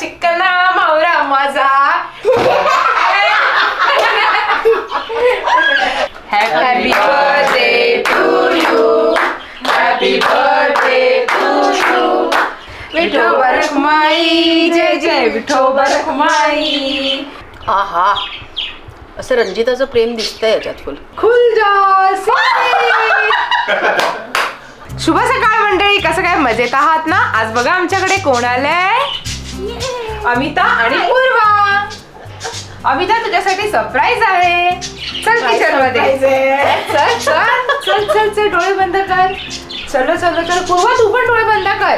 चिकना मावरा माझा. Happy birthday to you happy birthday to you Vithoba Rakhumai जय जय विठोबा रखमाई आहा असं रंजिताचं प्रेम दिसतंय याच्यात फुल. खुल जा शुभ सकाळ मंडळी कसं काय मजेत आहात ना? आज बघा आमच्याकडे कोण आलंय अमिता आणि पूर्वा. अमिता तुझ्यासाठी सरप्राईज आहे. चल किचनमध्ये चल चल चल चल चल डोळे बंद कर. चलो चलो चल. पूर्वा तू पण डोळे बंद कर.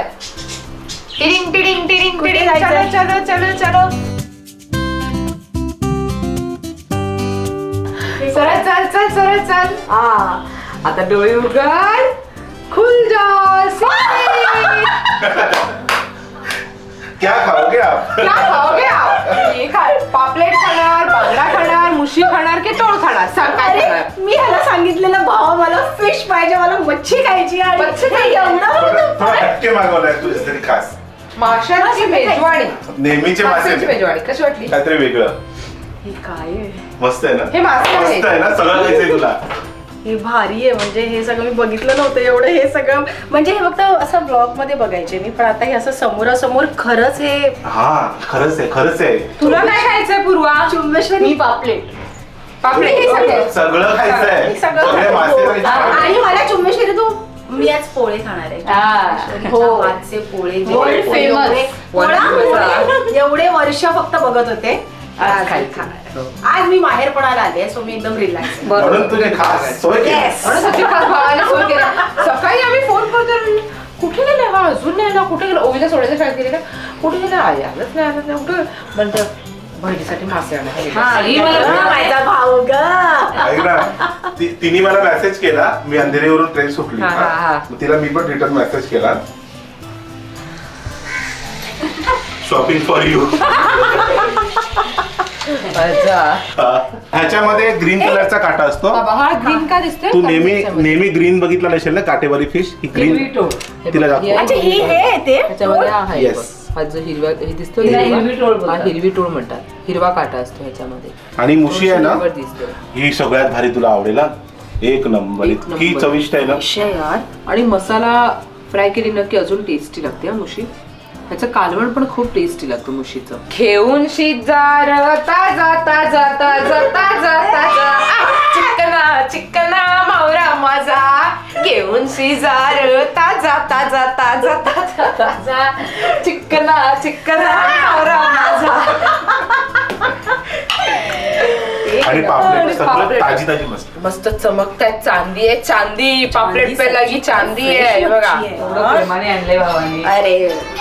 टिडिंग कुठे टिडिंग. चलो? चलो चलो चलो. सरळ चल चल सरळ चल. हा. आता डोळे उघड. खुल जा क्या खाओगे आप? क्या खाओगे आप? ये खा पापलेट खाणार बांगडा खाणार मुशी खाणार की टोळ खाणार? सांग काय खाणार? मी ह्याला सांगितलेलं भावा मला फिश पाहिजे मला मच्छी खायची आणि मच्छी खायची. एवढं थोडं. हटके मागवलाय तुझ्यासाठी खास. माशांची मेजवानी. नेहमीचे माशांची. मासे मेजवानी. कशी वाटली? काहीतरी वेगळं. हे काय आहे? मस्त आहे ना? हे मासे आहे. मस्त आहे ना? सगळं खायचंय तुला. हे भारी आहे म्हणजे हे सगळं मी बघितलं नव्हतं एवढं हे सगळं म्हणजे हे फक्त असं ब्लॉगमध्ये बघायचे मी पण आता हे असं समोरासमोर खरंच हे हा खरंच आहे खरंच आहे तुला काय खायचंय पूर्वा चुंबेश्वरी पापलेट पापलेट हे सगळे सगळं खायचंय सगळं सगळे खायचं. मासे. खायचे. आणि मला चुंबेश्वरी तू मी आज पोळे खाणार आहे हा. हो हातचे पोळे जे World पोळे famous. एवढे- World पोळा famous. पोळे एवढे वर्ष फक्त बघत होते आज आज खायचे. खायचे. आज मी माहेरपणाला आले सो मी एकदम रिलॅक्स म्हणून तुझे खास सोय केली. Yes. म्हणून सचिन खास भावाने फोन केला. सकाळी आम्ही फोन करतो आणि कुठे गेले हा? अजून नाही ना कुठे गेला? ओवीला सोडायचं शाळेत गेले का कुठे गेला? आई आलंच नाही आलंच नाही. कुठे म्हणतो बहिणीसाठी मासे आणायला माझा भाऊ ग. ऐक ना ती- तिने मला मेसेज केला. मी अंधेरीवरून ट्रेन सुटली. हा, हा, हा. मग तिला मी पण रिटर्न मेसेज केला. शॉपिंग फॉर यू ह्याच्यामध्ये ग्रीन कलरचा काटा असतो. बाबा हा ग्रीन का दिसतोय? तू नेहमी नेहमी ग्रीन बघितला नसेल ना काटेवाली फिश ही ग्रीन तिला दाखव. अच्छा हे हे आहे ते? त्याच्यामध्ये हा आहे Yes. बघ. हा जो हिरवा हे दिसतो हिरवा- टोळ हा बोलतात. हिरवी टोळ म्हणतात. हिरवा काटा असतो ह्याच्यामध्ये. आणि मुशी आहे ना हिरवट दिसतो ही सगळ्यात भारी तुला आवडेल हा. एक नंबर. एक इतकी नंबर. चविष्ट आहे ना. विषय यार. आणि मसाला फ्राय केली नक्की अजून टेस्टी लागते हा मुशी. ह्याचं कालवण पण खूप टेस्टी लागतं मुशीचं. घेऊन शिजार ताजा ताजा ताजा ताजा ताजा चिकना चिकना मावरा माझा. घेऊन शिजार ताजा ताजा ताजा ताजा ताजा चिकना चिकना मावरा माझा. आणि पापलेट ताजी ताजी मस्त. मस्त चमकताय चांदी आहे चांदी पापलेट पे की चांदी आहे बघा. आणले भावाने. अरे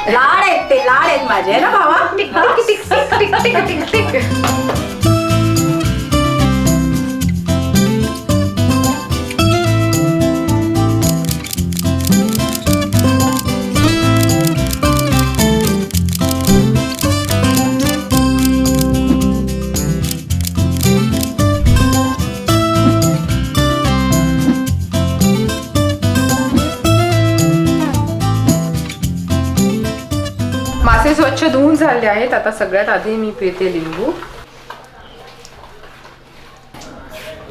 लाड आहेत ते लाड आहेत माझे ना भावा? Tick tick tick tick tick tick tick. आहेत. आता सगळ्यात आधी मी पिते लिंबू.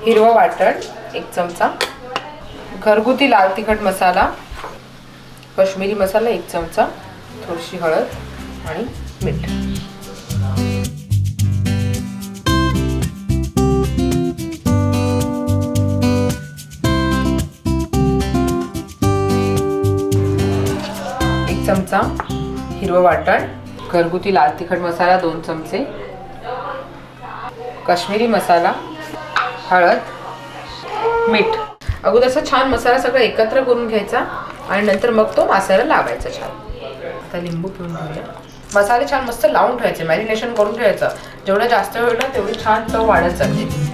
हिरवं वाटण एक चमचा. घरगुती लाल तिखट मसाला कश्मीरी मसाला एक चमचा थोडीशी हळद आणि मीठ. एक चमचा हिरवं वाटण घरगुती लाल तिखट मसाला दोन चमचे. काश्मीरी मसाला हळद मीठ. अगोदर असं छान मसाला सगळं एकत्र करून घ्यायचा आणि नंतर मग तो मासाला लावायचा छान. आता लिंबू पिळून घेऊया. मसाले छान मस्त लावून ठेवायचे मॅरिनेशन करून ठेवायचं. जेवढं जास्त वेळ ना तेवढी छान चव वाढत जाते.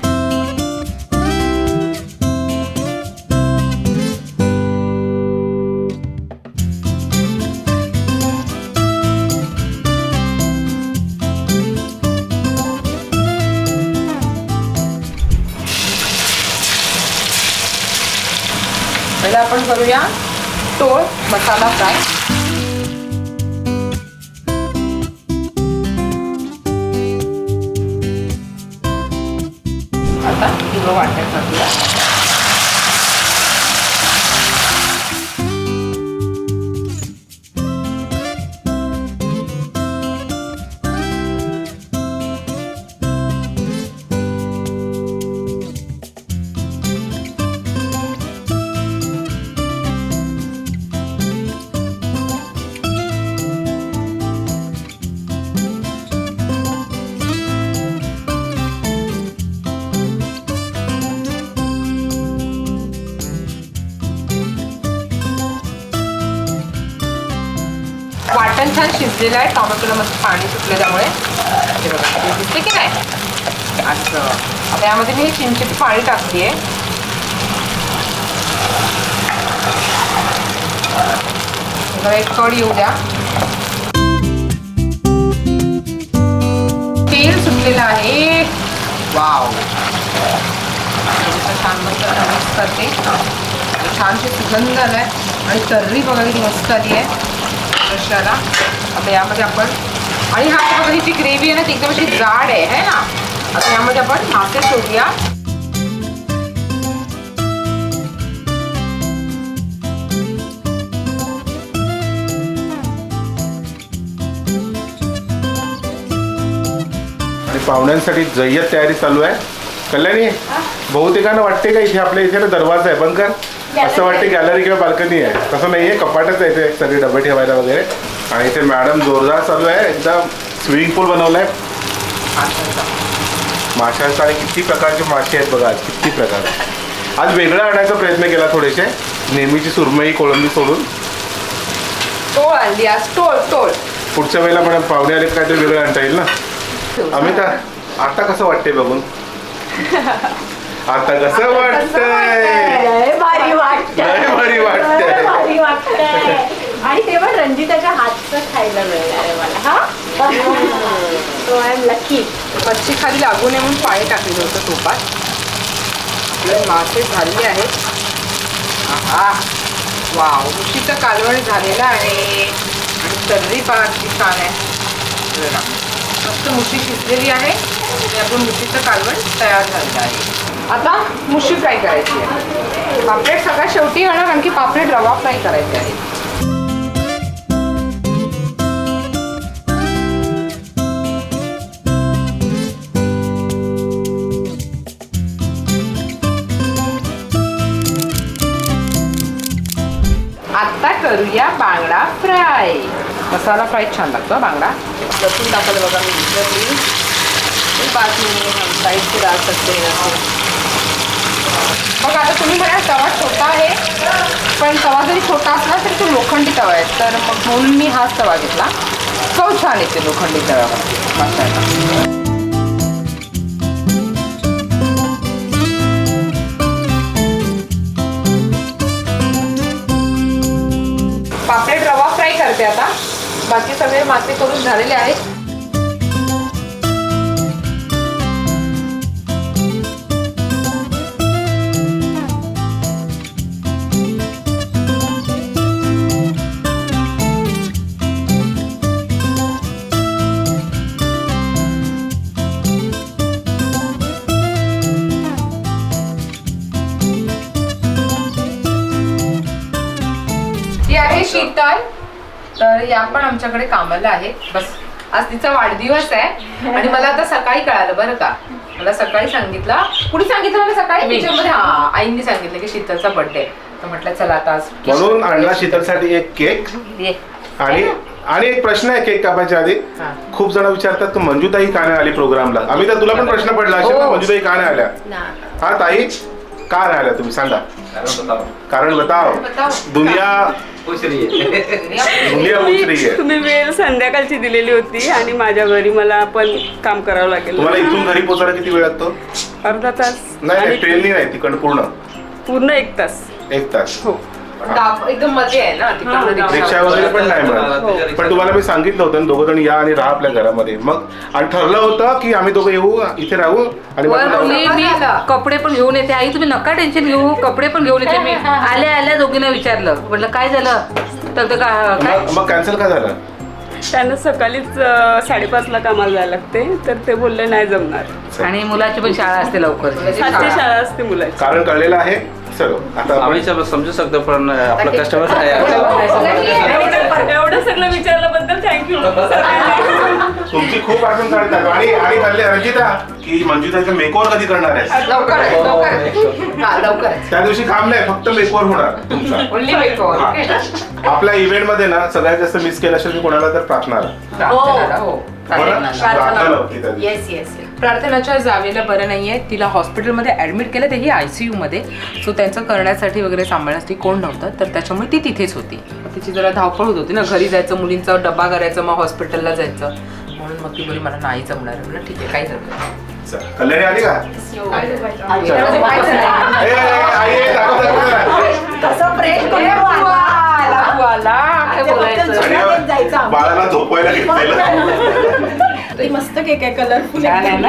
करूया. टोळ मसाला फ्राय. आता किलो वाटायचा शिजलेलं आहे. टॉमॅटोला मस्त पाणी सुटलं त्यामुळे. हे बघा दिसते की नाही? असं. आता यामध्ये मी हे चिंचेचं पाणी टाकते एक कड येऊ द्या. तेल सुटलेलं आहे. वाव. छान मस्त मिक्स करते छानशी सुगंध आलाय. आणि तर्री बघा किती मस्त आली आहे. रश्याला आता यामध्ये आपण आणि हा बघा ही जी ग्रेव्ही आहे ना ती एकदम अशी जाड आहे है ना? आता यामध्ये आपण मासे सोडूया. आणि पाहुण्यांसाठी जय्यत तयारी चालू आहे. कल्याणी बहुतेकांना वाटते का इथे आपल्या इथे ना दरवाजा आहे बंद कर. असं वाटते गॅलरी किंवा बाल्कनी आहे. तसं नाही आहे कपाटच आहे इथे सगळे डबे ठेवायला वगैरे. आणि इथे मॅडम जोरदार चालू आहे. एकदम स्विमिंग पूल बनवलं आहे माशांचा आणि किती प्रकारचे मासे आहेत बघा आज किती प्रकार. आज वेगळं आणायचा प्रयत्न केला थोडेसे. नेहमीची सुरमई कोळंबी सोडून. टोळ आणली आज टोळ टोळ. पुढच्या वेळेला पण पाहुणे आले काहीतरी वेगळं आणता येईल ना? अमिता आता कसं वाटतंय बघून? आता कसं वाटतंय? भारी वाटतंय. आणि ते पण रंजिताच्या हातचं खायला मिळणार आहे मला हा? सो आय एम लकी मच्छी खाली लागू नये म्हणून पाणी टाकलेलं होतं तुपात. आपले मासे झालेले आहेत. आहा. वाव मुशीचं कालवण झालेलं आहे. आणि तर्री पहा किती छान आहे. मस्त मुशी शिजलेली आहे. आणि आपण मुशीचं कालवण तयार झालेलं आहे. आता मुशी फ्राय करायची आहे. पापलेट सगळ्यात शेवटी येणार आणखी पापलेट रवा फ्राय करायचे आहे आता करूया बांगडा फ्राय. मसाला फ्राय छान लागतो बांगडा. लसूण टाकायला बघा मी. विसरली बाजू साईडची डाळ सकते बघा आता तुम्ही म्हणा तवा छोटा आहे. पण तवा जरी छोटा असला तरी तो लोखंडी तवा आहे. तर मग म्हणून मी हाच तवा घेतला. चव छान येते लोखंडी तव्यावर. मसाला आता बाकी सगळे मासे करून झालेले आहेत. तर या पण आमच्याकडे कामाला आहे. बस आज तिचा वाढदिवस आहे. आणि मला आता सकाळी कळालं बरं का. मला सकाळी सांगितलं. कुणी सांगितलं मला सकाळी? त्याच्यामध्ये हा आईंनी सांगितलं की शीतलचा बर्थडे तर म्हटलं चला आता आज म्हणून आणला शीतलसाठी एक केक. आणि आणि एक प्रश्न आहे केक कापायच्या आधी. खूप जण विचारतात की मंजुताई का नाही आली प्रोग्रामला? आम्ही तर तुला पण प्रश्न पडला असेल हो. मंजुताई का नाही आल्या? हा ताई का नाही आल्या तुम्ही? सांगा. कारण बताओ. बताओ. दुनिया है तुम्ही वेळ संध्याकाळची दिलेली होती आणि माझ्या घरी मला पण काम करावं लागेल. तुम्हाला इथून घरी पोहोचायला किती वेळ लागतो? अर्धा तास. नाही ट्रेननी नाही तिकडं पूर्ण. पूर्ण एक तास. एक तास. हो. दाप- एकदम मध्ये आहे ना तिकडनं हा, रिक्षा. रिक्षा वगैरे. पण नाही मिळत. पण तुम्हाला मी सांगितलं होतं दोघं जण या आणि राहा आपल्या घरामध्ये. मग आणि ठरलं होतं की आम्ही दोघं येऊ इथे राहू आणि मग वर मी. कपडे पण घेऊन येते. आई तुम्ही नका टेन्शन घेऊ. कपडे पण घेऊन येते मी. आल्या आल्या दोघींना विचारलं. म्हटलं काय झालं? तर ते का- काय? मग मग कॅन्सल का झालं? त्यांना सकाळीच अं, साडेपाचला कामाला जायला लागते तर ते बोलले नाही जमणार. आणि मुलाची पण शाळा असते लवकर. सातची शाळा असते मुलाची. कारण कळलेलं आहे सर्व. आता आपण- आम्ही समजू शकतो पण आपलं कस्टमर आहे. एवढं सगळं विचारल्याबद्दल थँक्यू तुमची खूप आठवण काढतात आणि आणि कळले रंजिता की मंजुताचं मेकओव्हर कधी करणार आहे? लवकर लवकर हा लवकर त्या दिवशी काम नाही फक्त मेकओव्हर होणार तुमचा. ओनली मेकओव्हर हा. ओके आपल्या इव्हेंटमध्ये ना सगळ्यात जास्त मिस केलं असेल की कोणाला तर प्रार्थना प्रार्थनाला हो. हो? प्रार्थना. होती त्या दिवशी. येस येस प्रार्थनाच्या जावेला बरं नाहीये. तिला हॉस्पिटलमध्ये ऍडमिट केलं तेही आय सी मध्ये. सो त्यांचं करण्यासाठी वगैरे सांभाळण्यासाठी कोण नव्हतं तर त्याच्यामुळे ती तिथेच होती. तिची जरा धावपळ होत होती ना घरी जायचं मुलींचा डबा करायचं मग हॉस्पिटलला जायचं. म्हणून मग ती बोली मला नाही जमणार. म्हणलं ठीक आहे काही. चल, कल्याणी आली का? ए, आई, ए, दाखव, दाखव आणि. बाळाला झोपवायला घेतलेलं. ती मस्त केक आहे कलरफुल छान आहे ना?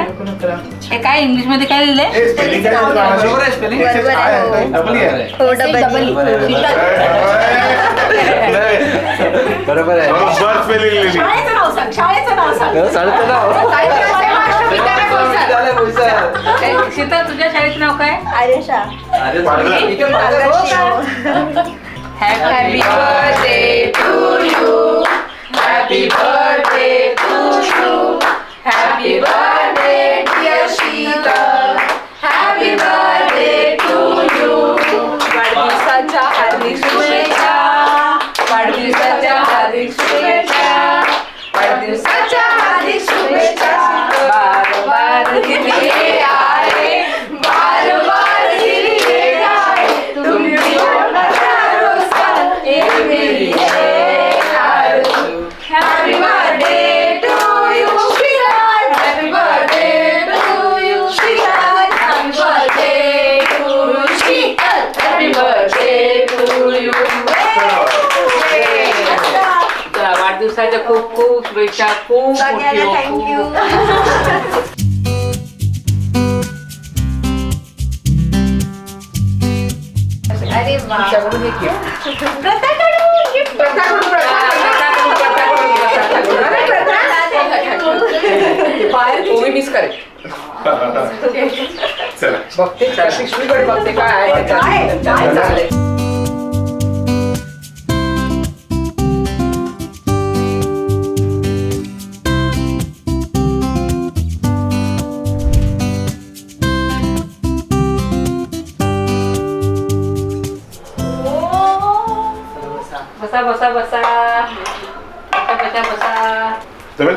हे काय इंग्लिशमध्ये काय लिहिलंय? ए, spelling काय आहे? बाळाची? बरोबर आहे spelling. This is I आहे, काय? Double E. आहे. बरोबर आहे. बरोबर लिहिली. शाळेचं नाव सांग शाळेचं नाव सांग चालतं ना काही नसते, महाराष्ट्र विद्यालय बोलतात. झालं शाळेत नाव काय सीता तुझ्या शाळेत नाव काय? आर्यशा आर्य पाडवी तिथे पाडवी शाळेत नाव काय happy birthday to you happy birthday to you happy birthday dear Sita happy birthday शुभेच्छा खूप मोठी हो, खूप. अरे तुमच्याकडून हे gift. प्रथाकडून gift. ओवी मिस करेल चला बघते पिशवीकडे बघते काय आहे त्याच्यात. काय चाललंय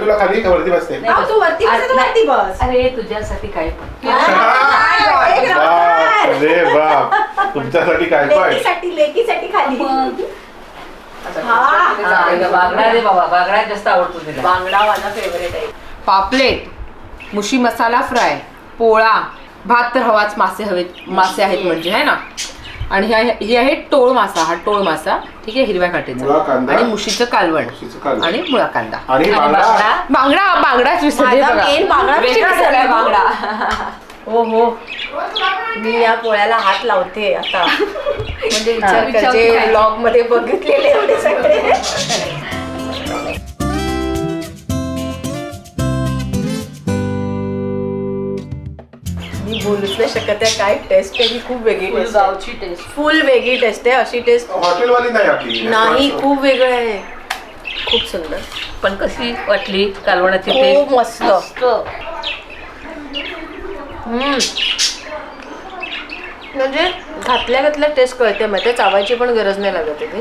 तुला खाली का वरती बसते. अहो, तू वरती बस तू वरती बस. अरे तुझ्यासाठी काय पण. बाप रे बाप. तुमच्यासाठी काय काय लेकीसाठी लेकीसाठी खाली. बांगडा बाबा बांगडा जास्त आवडतो तिला. बांगडा माझा फेवरेट आहे. पापलेट मुशी मसाला फ्राय पोळा भात तर हवाच मासे हवेत मासे आहेत म्हणजे है ना? आणि ह्या ही आहे टोळ मासा हा टोळ मासा ठीक आहे हिरव्या मुळा कांदा. आणि मुशीचं कालवण. मुशीचं कालवण. आणि मुळा कांदा. आणि बांगडा. बांगडा. बांगडाच विसरले माझा बघा. main बांगडा वेगळा विसरली. बांगडा. हो हो. मी या पोळ्याला हात लावते आता. म्हणजे विचार विचार करते काय? ब्लॉगमध्ये बघितलेले एवढे सगळे. मी बोलूच नाही शकत आहे काय टेस्ट आहे ही खूप वेगळी टेस्ट गावची टेस्ट फुल वेगळी टेस्ट आहे अशी टेस्ट हॉटेलवाली नाही आपली. नाही खूप वेगळं आहे. खूप सुंदर. पण कशी वाटली कालवणाची खूप मस्त. हम्म. म्हणजे घातल्या घातल्या टेस्ट कळते माहिती चावायची पण गरज नाही लागत इथे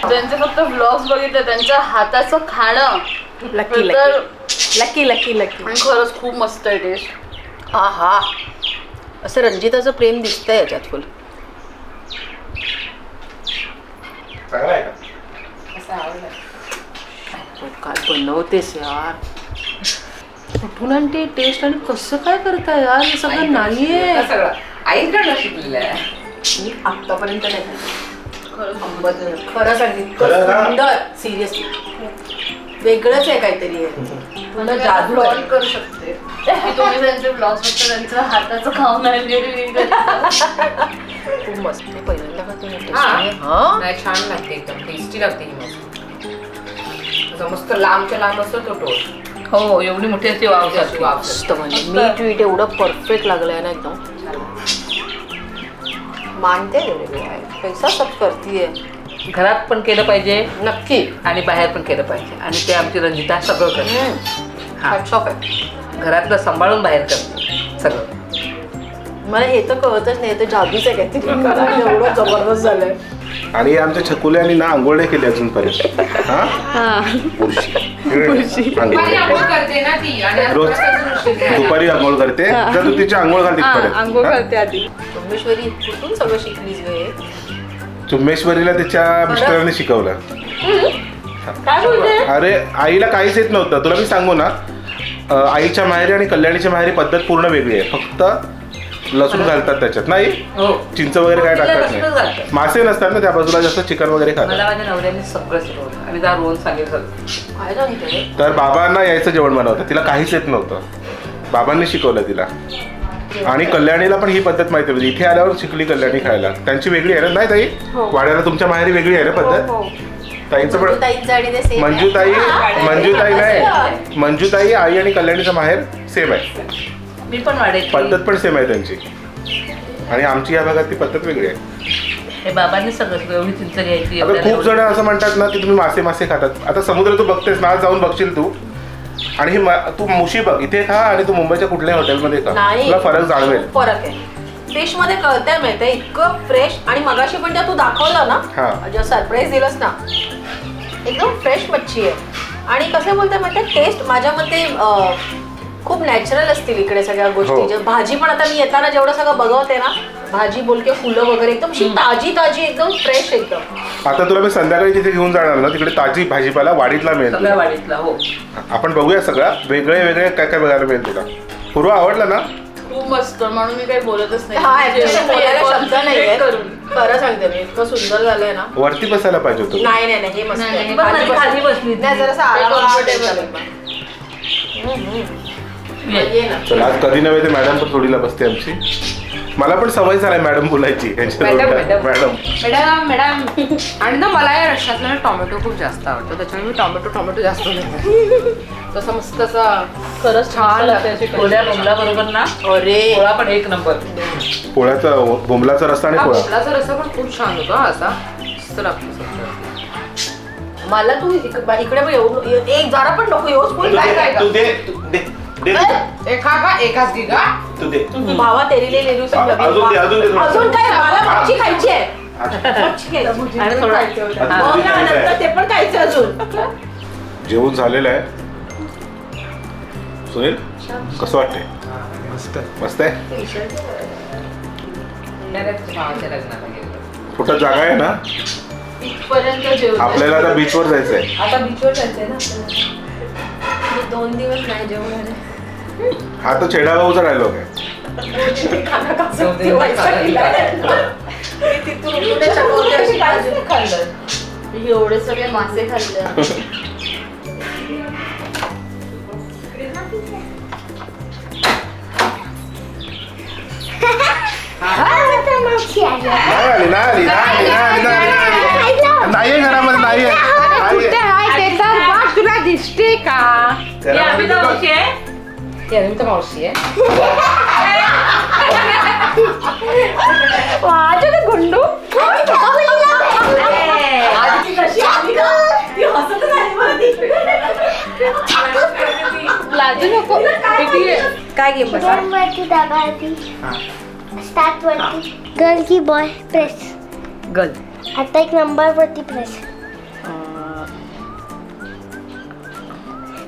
त्यांचे फक्त ब्लॉग्स बघितले त्यांच्या हाताचं खाणं. लकी तर लकी लकी लकी आणि खरंच खूप मस्त आहे टेस्ट हा हा असं रंजिताचं प्रेम दिसतंय याच्यात फुल. चांगला आहे का? काय बनवतेस यार. कुठून आणते टेस्ट आणि कसं काय करता यार? हे सगळं नाहीये. सगळं? आईकडनं शिकलेलं आहे मी आतापर्यंत नाही खाल्लं. खरं सांगितलं. खरं? सुंदर. सिरियसली वेगळंच आहे काहीतरी. हे. पूर्ण जादू. करू शकते. की तुम्ही त्यांचे हाताचं खाऊन खूप मस्त. मी पहिल्यांदा खाते हे. taste. हा? हा? नाही छान लागते एकदम. टेस्टी लागते ही मस्त. असं मस्त लांबच्या लांब असतो तो हो एवढी मोठी असते मस्त म्हणजे मी ट्वीट एवढं परफेक्ट लागलंय ना एकदम. मानते पैसा सब करतीये. घरात पण केलं पाहिजे. नक्की. आणि बाहेर पण केलं पाहिजे. आणि ते आमची रंजिता सगळं करते. हा. ऑफ आहे. घरातलं सांभाळून बाहेर करते. सगळं. मला हे तर कळतच नाही ते जादूच आहे काहीतरी. कारण एवढं जबरदस्त झालंय. आणि आमच्या छकुल्यानी ना आंघोळ नाही केली अजूनपर्यंत. हा? बुरशी. दुपारी आंघोळ. आंघोळ करते ना ती. आणि आज रोज. परत अजून झाला. दुपारी आंघोळ करते. तर तू तिची आंघोळ घाल तिथपर्यंत आंघोळ हा? करते आधी. सोमेश्वरी कुठून सगळं हे? चुम्मेश्वरीला तिच्या मिस्टरांनी शिकवलं. काय बोलते? अरे आईला काहीच येत नव्हतं. तुला मी सांगू ना अं, आईच्या माहेरी आणि कल्याणीच्या माहेरी पद्धत पूर्ण वेगळी आहे. फक्त लसूण घालतात त्याच्यात. नाही? हो. चिंच वगैरे काय टाकत लसूणच नाही. घालतात. मासे नसतात ना त्या बाजूला जास्त चिकन वगैरे मला खातात माझ्या नवऱ्याने सगळं शिकवलं. आणि त्या रोहन सांगितलं. काय सांगते? तर बाबांना यायचं जेवण बनवतं तिला काहीच येत नव्हतं. बाबांनी शिकवलं तिला. आणि कल्याणीला पण ही पद्धत माहिती होती इथे आल्यावर शिकली कल्याणी खायला. त्यांची वेगळी आहे ना? नाही ताई? वाड्याला तुमच्या माहेरी वेगळी आहे ना पद्धत? ताईंचं पण ताईंचं आणि ते same आहे. मंजूताई मंजूताई नाही. मंजूताई आई आणि कल्याणीचं माहेर सेम आहे. मी पण वाढायची पद्धत पण सेम आहे त्यांची. आणि आमची या भागात ती पद्धत वेगळी आहे. हे बाबांनी सगळं शिकवलं. एवढी चिंच घ्यायची आता एवढ्या- खूप जण असं म्हणतात ना की तुम्ही मासे मासे खातात. आता समुद्र तू बघतेस ना आज जाऊन बघशील तू. आणि ही मा- तू मुशी बघ इथे खा आणि तू मुंबईच्या कुठल्याही हॉटेलमध्ये खा. नाही. तुला फरक जाणवेल. खूप फरक आहे. फिशमध्ये कळतंय माहितीये इतकं फ्रेश आणि मगाशी पण त्या तू दाखवलं हा. ना जेव्हा सरप्राईज दिलंस ना एकदम फ्रेश मच्छी आहे. आणि कसं बोलतंय माहितीये टेस्ट माझ्या मते अं, खूप नॅचरल असतील इकडे सगळ्या गोष्टी. हो. जे- भाजी पण आता मी येताना जेवढं सगळं बघवते ना भाजी बोलके फुलं वगैरे एकदम अशी ताजी ताजी एकदम फ्रेश एकदम. आता तुला मी संध्याकाळी जिथे घेऊन जाणार ना तिकडे ताजी भाजीपाला वाडीतला मिळेल सगळ्या तुला. वाडीतला हो. आपण बघूया सगळं. वेगळे वेगळे काय काय बघायला मिळेल तुला. पूर्व आवडला ना? खूप मस्त म्हणून मी काही बोलतच हा actually बोलायला शब्द नाहीये. करून. खरं सांगते मी इतकं सुंदर झालंय ना. वरती बसायला पाहिजे होतं. नाही नाही नाही हे मस्त आहे. ती बघ ना, ती खाली खाली बस- बसली. नाही जरासं आराम comfortable. ना चला आज कधी नव्हे ते मॅडम पण थोडीला बसते आमची. मला पण सवय झालाय मॅडम बोलायची. मॅडम. मॅडम. मॅडम. आणि ना मला या रश्श्यातला ना टोमॅटो खूप जास्त आवडतो. त्याच्यामुळे मी टोमॅटो टोमॅटो जास्त तसं मस्त असा खरंच छान थोड्या बोंबला बरोबर ना अरे. पोळा पण एक नंबर. पोळ्याचा बोंबलाचा रस्ता आणि पोळा. भोपळाचा रस्सा पण खूप छान होतो असा. मस्त लागतो. मला तू इकडे पण येऊ एक जरा पण नको येऊच बोल काय काय एकाच का तू दे. भावा तेरीले अ- अजून दे, अजून दे थोडं. अजून काय? मला मच्छी खायची आहे. मच्छी खायची. आणि थोडा हो ना, नंतर ते पण खायचं अजून. जेवण झालेलं आहे. सुनील कसं वाटतंय? मस्त. मस्त आहे? उन्हाळ्यात भावाच्या लग्नाला गेलो कुठं जागा आहे ना? इथपर्यंत जेवण आपल्याला आता बीचवर जायचं आहे आता बीचवर जायचंय ना दोन दिवस नाही जेवण हा तर छेडा भाऊचा डायलॉग आहे. एवढे सगळे मासे खाल्ले. नाही आली नाही आली नाही आली नाही आली नाही आली नाही आहे घरामध्ये नाही आहे नाही कुठे आहे. आहे ते तर बघ तुला दिसते का? घरामध्ये तर बघ. ती अनंत मावशी आहे माझ्या गुंडू आधी ती कशी आली ना ती हसतच आली मला ती. लाजू नको काय गेम बसा दोन वरती दाबा स्टार्ट वरती गर्ल की बॉय प्रेस गर्ल आता एक नंबर वरती प्रेस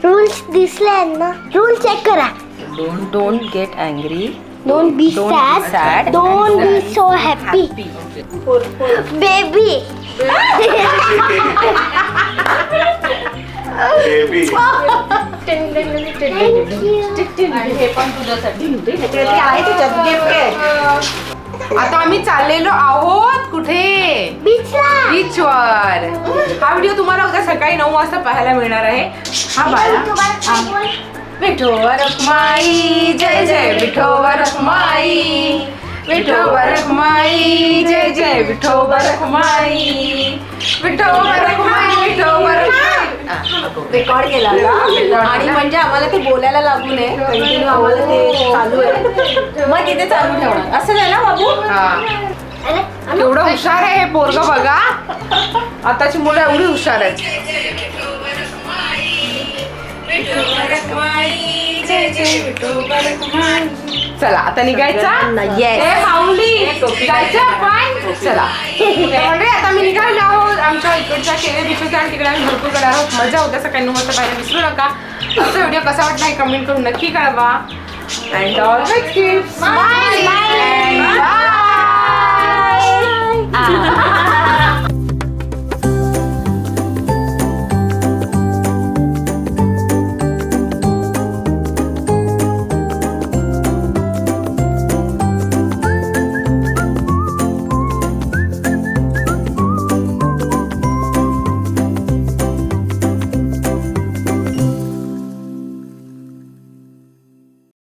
रूल्स दिसले आहेत ना रूल चेक करा don't don't get angry. Don't be Don't sad don't be so happy baby baby hey? पण तुझ्यासाठी आहे तुझ्यात गिफ्ट आहे आता आम्ही चाललेलो आहोत कुठे? बीचवर हा व्हिडिओ तुम्हाला उद्या सकाळी नऊ वाजता पाहायला मिळणार आहे. हा बाळा. विठोवर रखमाई. जय जय विठोवर रखमाई. विठोबा रखमाई जय जय विठोबा रखमाई विठोबा रखमाई विठोबा रेकॉर्ड केला का आणि म्हणजे आम्हाला ते बोलायला लागू नये. कंटिन्यू आम्हाला ते चालू आहे. मग तिथे चालू ठेवणार असं नाही ना बाबू? हा. केवढं हुशार आहे हे पोरग बघा. आताची मुलं एवढी हुशार आहेत. चला आता निघायचा. ए, माऊली जायचं? आपण चला. म्हणजे आता मी निघालो आहोत. आमच्या इकडच्या केले बीचच्या आणि तिकडे आम्ही भरपूरकडे आहोत. मजा होते सकाळी नऊ वाजता पाहायला विसरू नका. आमचा व्हिडिओ कसा वाटला हे कमेंट करून नक्की कळवा. And all bye bye